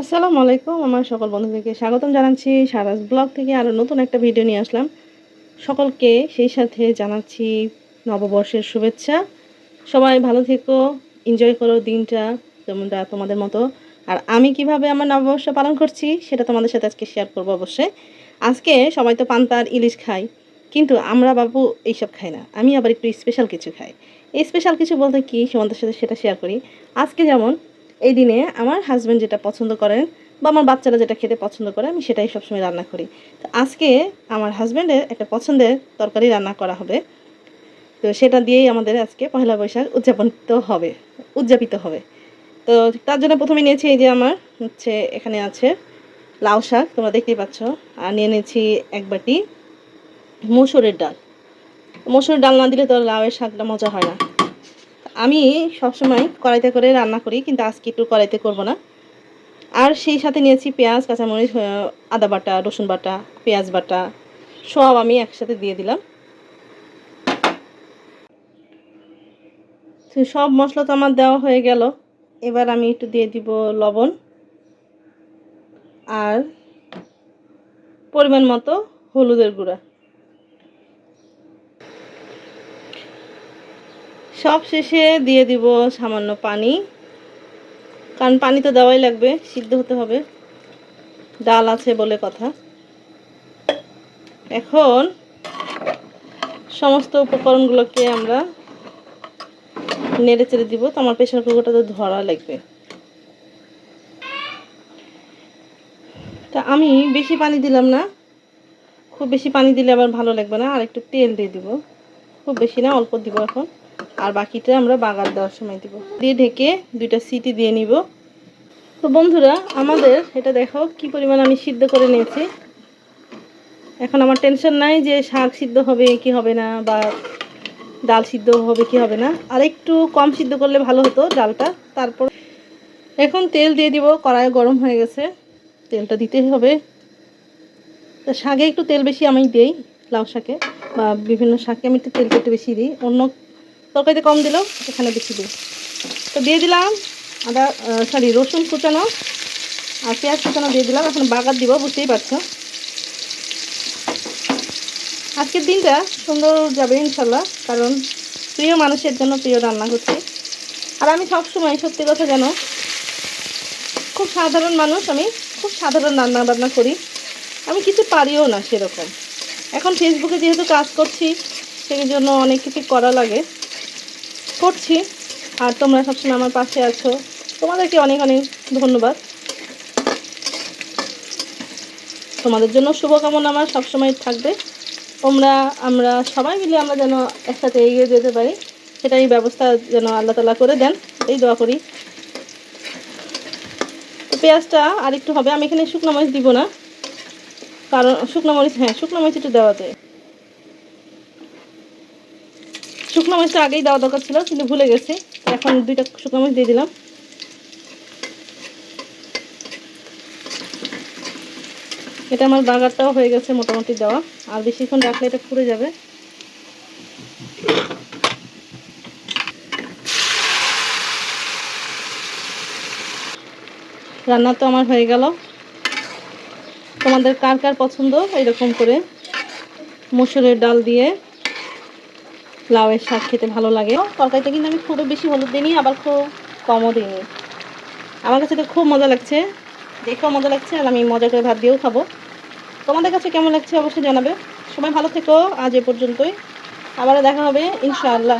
আসসালামু আলাইকুম, আমার সকল বন্ধুদেরকে স্বাগতম জানাচ্ছি। সারাস ব্লগ থেকে আরও নতুন একটা ভিডিও নিয়ে আসলাম। সকলকে সেই সাথে জানাচ্ছি নববর্ষের শুভেচ্ছা। সবাই ভালো থেকো এনজয় করো দিনটা তোমরা তোমাদের মতো। আর আমি কীভাবে আমার নববর্ষ পালন করছি, সেটা তোমাদের সাথে আজকে শেয়ার করব অবশ্যই। আজকে সবাই তো পান্তার ইলিশ খাই কিন্তু আমরা বাবু এইসব খাই না, আমি আবার একটু স্পেশাল কিছু খাই। এই স্পেশাল কিছু বলতে কি তোমাদের সাথে সেটা শেয়ার করি। আজকে যেমন এই দিনে আমার হাজব্যান্ড যেটা পছন্দ করেন বা আমার বাচ্চারা যেটা খেতে পছন্দ করে, আমি সেটাই সবসময় রান্না করি। তো আজকে আমার হাজব্যান্ডের একটা পছন্দের তরকারি রান্না করা হবে। তো সেটা দিয়েই আমাদের আজকে পয়লা বৈশাখ উদযাপনিত হবে, উদযাপিত হবে। তো তার জন্য প্রথমে নিয়েছি এই যে আমার হচ্ছে, এখানে আছে লাউ শাক, তোমরা দেখতেই পাচ্ছ। আর নিয়ে নিয়েছি এক বাটি মসুরের ডাল। মসুরের ডাল না দিলে তো লাউয়ের শাকটা মজা হয় না। আমি সবসময় কড়াইতে করে রান্না করি, কিন্তু আজকে একটু কড়াইতে করব না। আর সেই সাথে নিয়েছি পেঁয়াজ, কাঁচামরিচ আদা বাটা, রসুন বাটা, পেঁয়াজ বাটা, সব আমি একসাথে দিয়ে দিলাম। সব মশলা তো আমার দেওয়া হয়ে গেল। এবার আমি একটু দিয়ে দিব লবণ। আর পরিমাণ মতো হলুদের গুঁড়া। সব শেষে দিয়ে দিব সামান্য পানি। কারণ পানি তো দেওয়াই লাগবে, সিদ্ধ হতে হবে। ডাল আছে বলে কথা। এখন সমস্ত উপকরণগুলোকে আমরা নেড়ে চেড়ে দিব। তো আমার প্রেশার কুকারটা তো ধরা লাগবে। তা আমি বেশি পানি দিলাম না। খুব বেশি পানি দিলে আবার ভালো লাগবে না। আর একটু তেল দিয়ে দিব। খুব বেশি না, অল্প দিব এখন। আর বাকিটা আমরা বাগার দেওয়ার সময় দিব। দিয়ে ঢেকে দুইটা সিটি দিয়ে নিব। তো বন্ধুরা, আমাদের এটা দেখো কি পরিমাণ আমি সিদ্ধ করে নিয়েছি। এখন আমার টেনশন নাই যে শাক সিদ্ধ হবে কি হবে না বা ডাল সিদ্ধ হবে কি হবে না। আর একটু কম সিদ্ধ করলে ভালো হতো ডালটা। তারপর এখন তেল দিয়ে দিব কড়াই গরম হয়ে গেছে। তেলটা দিতেই হবে। তা শাকে একটু তেল বেশি আমি দিই, লাউ শাকে বা বিভিন্ন শাকে আমি একটু তেলটা একটু বেশি দিই। অন্য তরকারিতে কম দিলেও এখানে বেশি দিই তো দিয়ে দিলাম আদা সরি রসুন কুচানো আর পেঁয়াজ কুচানো দিয়ে দিলাম। এখন বাগার দিব, বুঝতেই পারছ। আজকের দিনটা সুন্দর যাবে ইনশাল্লাহ, কারণ প্রিয় মানুষের জন্য প্রিয় রান্না করছি আর আমি সব সময় সত্যি কথা জানো, খুব সাধারণ মানুষ, আমি খুব সাধারণ রান্না বান্না করি। আমি কিছু পারিও না সেরকম। এখন ফেসবুকে যেহেতু কাজ করছি, সেই জন্য অনেক কিছু করা লাগে। করছি। আর তোমরা সবসময় আমার পাশে আছো। তোমাদেরকে অনেক অনেক ধন্যবাদ। তোমাদের জন্য শুভকামনা আমার সবসময় থাকবে। তোমরা, আমরা সবাই মিলে আমরা যেন একসাথে এগিয়ে যেতে পারি। সেটাই ব্যবস্থা যেন আল্লাহ তালা করে দেন। এই দোয়া করি। তো পেঁয়াজটা আর একটু হবে। আমি এখানে শুকনো মরিচ দিব না। কারণ, শুকনো মরিচ হ্যাঁ শুকনো মরিচ একটু দেওয়াতে। শুকনো মরিচটা আগেই দেওয়া দরকার ছিল, কিন্তু ভুলে গেছি। এখন দুইটা শুকনো মরিচ দিয়ে দিলাম। এটা আমার বাগারটাও হয়ে গেছে মোটামুটি দেওয়া। আর বেশিক্ষণ রাখলে এটা পুড়ে যাবে। রান্না তো আমার হয়ে গেল। তোমাদের কার কার পছন্দ? এরকম করে মসুরের ডাল দিয়ে লাউয়ের শাক খেতে ভালো লাগে। তরকারিতে কিন্তু আমি খুব বেশি হলুদ দিইনি, আবার খুব কমও দিইনি। আমার কাছে তো খুব মজা লাগছে। দেখেও মজা লাগছে, আর আমি মজা করে ভাত দিয়েও খাব। তোমাদের কাছে কেমন লাগছে অবশ্যই জানাবে। সবাই ভালো থেকো, আজ এ পর্যন্তই। আবারও দেখা হবে, ইনশাআল্লাহ।